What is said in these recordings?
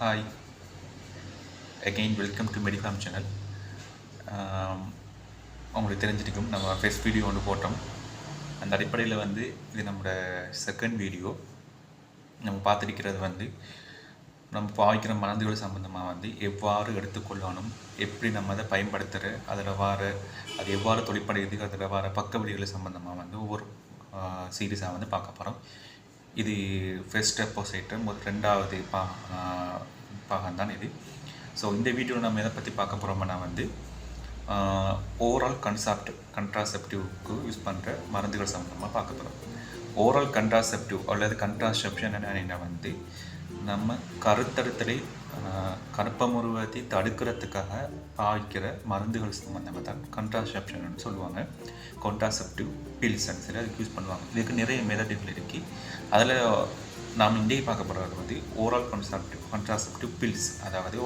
Hi again welcome to Medipharm channel உங்களுக்கு தெரிஞ்சிருக்கும் நம்ம ஃபஸ்ட் வீடியோ ஒன்று போட்டோம். அந்த அடிப்படையில் வந்து இது நம்மளோட செகண்ட் வீடியோ நம்ம பார்த்துருக்கிறது வந்து நம்ம பாவிக்கிற மருந்துகள் சம்மந்தமாக வந்து எவ்வாறு எடுத்துக்கொள்ளணும் எப்படி நம்ம அதை பயன்படுத்துகிற அதில் வர அது எவ்வாறு தொழிற்படுகிறது அதில் வர பக்க விளைவுகள் சம்மந்தமாக வந்து ஒவ்வொரு சீரீஸாக வந்து பார்க்க போகிறோம் இது ஃபஸ்ட் அப்போசைட்டு முதல் ரெண்டாவது பா பாகம் தான் இது? ஸோ இந்த வீடியோவில் நம்ம எதை பற்றி பார்க்க போகிறோம்னா வந்து ஓவரால் கன்சாப்ட் கன்ட்ராசெப்டிவ்க்கு யூஸ் பண்ணுற மருந்துகள் சம்மந்தமாக பார்க்க போகிறோம் ஓவரால் கன்ட்ராசெப்டிவ் அல்லது கன்ட்ராசெப்ஷன் என்ன வந்து நம்ம கருத்தடுத்தலை கருப்பமுருவத்தை தடுக்கிறதுக்காக பாய்க்கிற மருந்துகள் சம்மந்தமாக தான் கன்ட்ராசெப்ஷன் சொல்லுவாங்க. கான்ட்ராசெப்டிவ் பில்ஸ் சரி அதுக்கு யூஸ் பண்ணுவாங்க. இதுக்கு நிறைய மெதடுகள் இருக்குது அதில் நாம் இன்றைக்கு பார்க்க போகிறது வந்து ஓரால் கன்சாப்டிவ் கன்ட்ராசெப்டிவ் பில்ஸ் அதாவது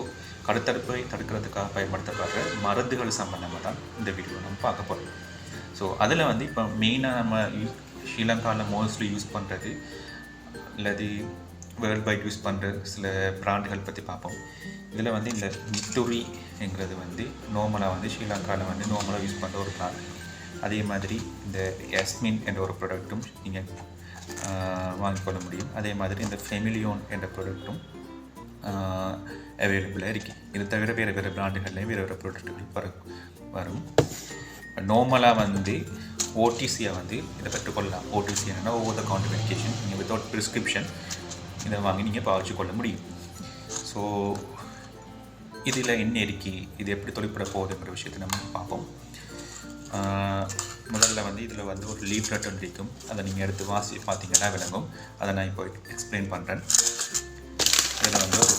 கடுத்தடுப்பை தடுக்கிறதுக்காக பயன்படுத்தப்படுற மருந்துகள் சம்மந்தமாக தான் இந்த வீடியோ நம்ம பார்க்க போகிறோம் ஸோ அதில் வந்து இப்போ மெயினாக நம்ம யூஸ் ஸ்ரீலங்காவில் மோஸ்ட்லி யூஸ் பண்ணுறது அல்லது வேர்ல்ட் வைட் யூஸ் பண்ணுற சில பிராண்டுகள் பற்றி பார்ப்போம். இதில் வந்து இந்த மிட்டுரிங்கிறது வந்து நார்மலாக வந்து ஸ்ரீலங்காவில் வந்து நார்மலாக யூஸ் பண்ணுற ஒரு பிராண்ட் அதே மாதிரி இந்த எஸ்மின் என்ற ஒரு ப்ராடக்ட்டும் நீங்கள் வாங்கிக்கொள்ள முடியும். அதே மாதிரி இந்த ஃபெமிலியோன் என்ற ப்ராடக்ட்டும் அவைலபிளாக இருக்குது இது தவிர வேறு வேறு பிராண்டுகள்லேயும் வேறு வேறு ப்ராடக்ட்டுகள் வரும் வரும். நார்மலாக வந்து ஓடிசியாக வந்து இதை பெற்றுக்கொள்ளலாம். ஓடிசி என்னென்னா ஓவர் த கவுண்ட் நீங்கள் வித்தவுட் ப்ரிஸ்கிரிப்ஷன் இதை வாங்கி நீங்கள் பாவிச்சு கொள்ள முடியும். ஸோ இதில் என்ன இருக்கி? இது எப்படி தொழிற்பட போகுதுங்கிற விஷயத்தை நம்ம பார்ப்போம். முதல்ல வந்து இதில் வந்து ஒரு லீஃப்லெட் ஒன்று இருக்கும். அதை நீங்கள் எடுத்து வாசி பார்த்தீங்கன்னா விளங்கும். அதை நான் இப்போ எக்ஸ்பிளைன் பண்ணுறேன் இதில் வந்து ஒரு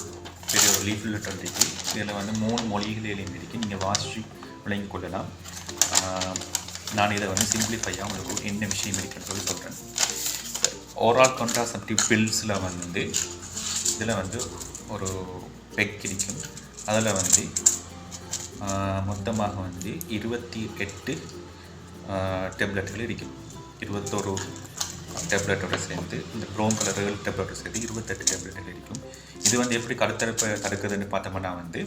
பெரிய ஒரு லீஃப் ஒன்று இருக்குது இதில் வந்து மூணு மொழிகளிலையும் இருக்குது நீங்கள் வாசி விளங்கி கொள்ளலாம். நான் இதை வந்து சிம்பிளிஃபையாக உங்களுக்கு என்ன விஷயம் இருக்குன்னு சொல்லி சொல்கிறேன் ஓவரால் கான்ட்ராசெப்டிவ் பில்ஸில் வந்து இதில் வந்து ஒரு பெக் கிடைக்கும் அதில் வந்து மொத்தமாக வந்து இருபத்தி எட்டு டேப்லெட்டுகள் இருக்கும். இருபத்தோரு டேப்லெட்டோட சேர்ந்து இந்த ப்ரௌன் கலர் டேப்லெட்டோட சேர்ந்து இருபத்தெட்டு டேப்லெட்டுகள் இருக்கும். இது வந்து எப்படி கருத்தரப்பை தடுக்குதுன்னு பார்த்தோம்னா வந்து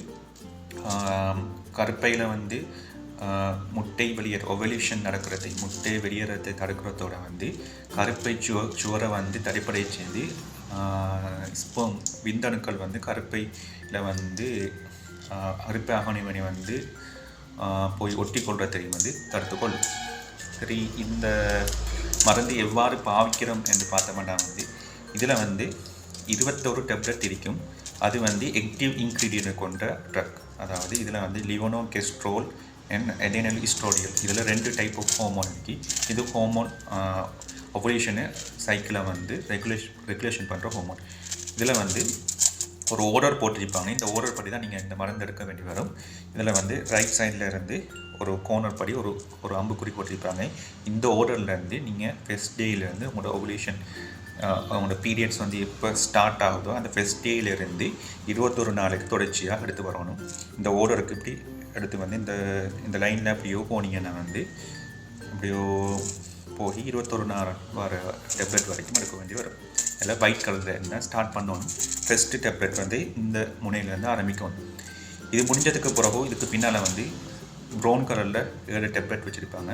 கருப்பையில் வந்து முட்டை வெளியேற ஒவல்யூஷன் நடக்கிறதை முட்டை வெளியேறதை தடுக்கிறதோட வந்து கருப்பை சுவ சுவரை வந்து தடைப்படை சேர்ந்து ஸ்போம் விந்தணுக்கள் வந்து கருப்பையில் வந்து கருப்பை அகனிமணி வந்து போய் ஒட்டி கொள்றதையும் வந்து தடுத்துக்கொள். சரி இந்த மருந்து எவ்வாறு பாவிக்கிறோம் என்று பார்த்தோம்னா வந்து இதில் வந்து இருபத்தோரு டேப்லெட் இருக்கும். அது வந்து ஆக்டிவ் இன்க்ரீடியன்ட் கொண்ட ட்ரக் அதாவது இதில் வந்து லிவனோ கெஸ்ட்ரோல் அண்ட் எடெனல் இஸ்ட்ரோடியல் இதில் ரெண்டு டைப் ஆஃப் ஹோமோன் இருக்குது இது ஹோமோன் ஒபரேஷனு சைக்கிளை வந்து ரெகுலேஷன் ரெகுலேஷன் பண்ணுற ஹோமோன் இதில் வந்து ஒரு ஓர்டர் போட்டிருப்பாங்க. இந்த ஓர்டர் படி தான் நீங்கள் இந்த மருந்து எடுக்க வேண்டி வரும். இதில் வந்து ரைட் சைடில் இருந்து ஒரு கோனர் படி ஒரு ஒரு அம்புக்குறி போட்டிருப்பாங்க. இந்த ஓர்டர்லேருந்து நீங்கள் ஃபெஸ்ட் டேயிலேருந்து உங்களோட ஓவலேஷன் அவங்களோட பீரியட்ஸ் வந்து எப்போ ஸ்டார்ட் ஆகுதோ அந்த ஃபெஸ்ட் டேயிலேருந்து இருபத்தொரு நாளைக்கு தொடர்ச்சியாக எடுத்து வரணும். இந்த ஓர்டருக்கு இப்படி அடுத்து வந்து இந்த இந்த லைனில் அப்படியோ போனீங்கன்னா வந்து அப்படியோ போய் இருபத்தொரு நாள் வர டேப்லெட் வரைக்கும் எடுக்க வேண்டி வரும். எல்லாம் ஒயிட் கலரில் இருந்தால் ஸ்டார்ட் பண்ணணும். ஃபஸ்ட்டு டேப்லெட் வந்து இந்த முனையிலேருந்து ஆரம்பிக்கணும் இது முடிஞ்சதுக்கு பிறகு இதுக்கு பின்னால் வந்து ப்ரௌன் கலரில் ஏழு டேப்லெட் வச்சுருப்பாங்க.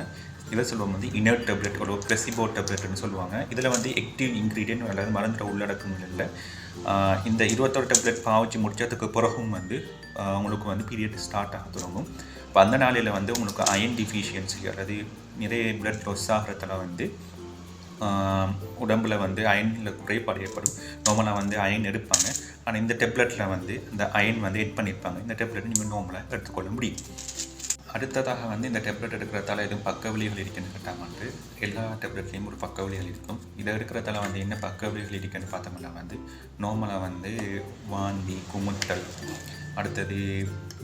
இதை சொல்லுவோம் வந்து இனர்ட் டேப்லெட் ஒரு பிளசிபோ டேப்லெட்னு சொல்லுவாங்க. இதில் வந்து ஆக்டிவ் இன்க்ரீடியன்ட் அல்லது மருந்துட உள்ளடக்கங்கள் இல்லை. இந்த இருபத்தொரு டேப்லெட் பாவச்சு முடிச்சதுக்கு பிறகும் வந்து உங்களுக்கு வந்து பீரியட் ஸ்டார்ட் ஆக தொடங்கும். இப்போ அந்த நாளில் வந்து உங்களுக்கு அயன் டிஃபிஷியன்சி அல்லது நிறைய பிளட் லொஸ் ஆகிறதுல வந்து உடம்பில் வந்து அயனில் குறைபாடு ஏற்படும். நார்மலாக வந்து அயன் எடுப்பாங்க. ஆனால் இந்த டெப்லெட்டில் வந்து இந்த அயன் வந்து எட் பண்ணியிருப்பாங்க இந்த டெப்லெட் நீங்கள் நார்மலாக எடுத்துக்கொள்ள முடியும். அடுத்ததாக வந்து இந்த டெப்லெட் எடுக்கிறதால எதுவும் பக்க விளைவுகள் இருக்குன்னு கேட்டாங்கன்ட்டு எல்லா டெப்லெட்லேயும் ஒரு பக்க விளைவுகள் இருக்கும். இதை எடுக்கிறதால வந்து என்ன பக்க விளைவுகள் இருக்குன்னு பார்த்தோம்னா வந்து நார்மலாக வந்து வாந்தி குமுட்டல் அடுத்தது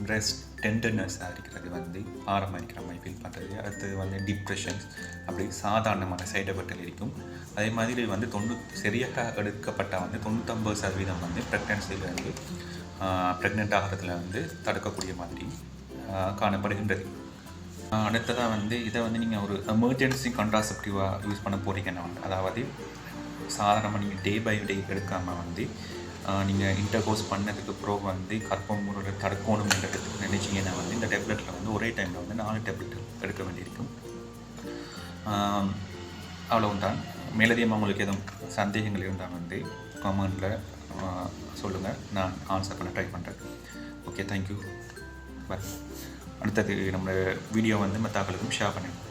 பிரெஸ்ட் டெண்டர்னஸாக இருக்கிறது வந்து ஆரம்பிக்கிற இருக்கிற மாதிரி ஃபீல் பண்ணுறது அடுத்தது வந்து டிப்ரெஷன்ஸ் அப்படி சாதாரணமான சைடு எஃபெக்டில் இருக்கும். அதே மாதிரி வந்து தொண்ணூ சரியாக எடுக்கப்பட்ட வந்து தொண்ணூற்றம்பது சதவீதம் வந்து ப்ரெக்னன்சியில் வந்து ப்ரெக்னென்ட் ஆகிறதுல வந்து தடுக்கக்கூடிய மாதிரி காணப்படுகின்றது. அடுத்ததாக வந்து இதை வந்து நீங்கள் ஒரு எமர்ஜென்சி கான்ட்ராசெப்டிவாக யூஸ் பண்ண போகிறீங்கன்னா வந்து அதாவது சாதாரணமாக நீங்கள் டே பை டே எடுக்காமல் வந்து நீங்கள் இன்டர் கோர்ஸ் பண்ணதுக்கப்புறம் வந்து கற்பம் முறையில் தடுக்கணும் என்று வந்து இந்த டேப்லெட்டில் வந்து ஒரே டைமில் வந்து நாலு டேப்லெட் எடுக்க வேண்டியிருக்கும். ஆம், அவ்வளவுதான். மேலதிகமாக உங்களுக்கு எதுவும் சந்தேகங்கள் இருந்தால் வந்து கமெண்டில் சொல்லுங்கள் நான் ஆன்சர் பண்ண ட்ரை பண்ணுறேன் ஓகே தேங்க்யூ பாய் அடுத்தது நம்ம வீடியோ வந்து மற்றாக்களுக்கும் ஷேர் பண்ணிடுவோம்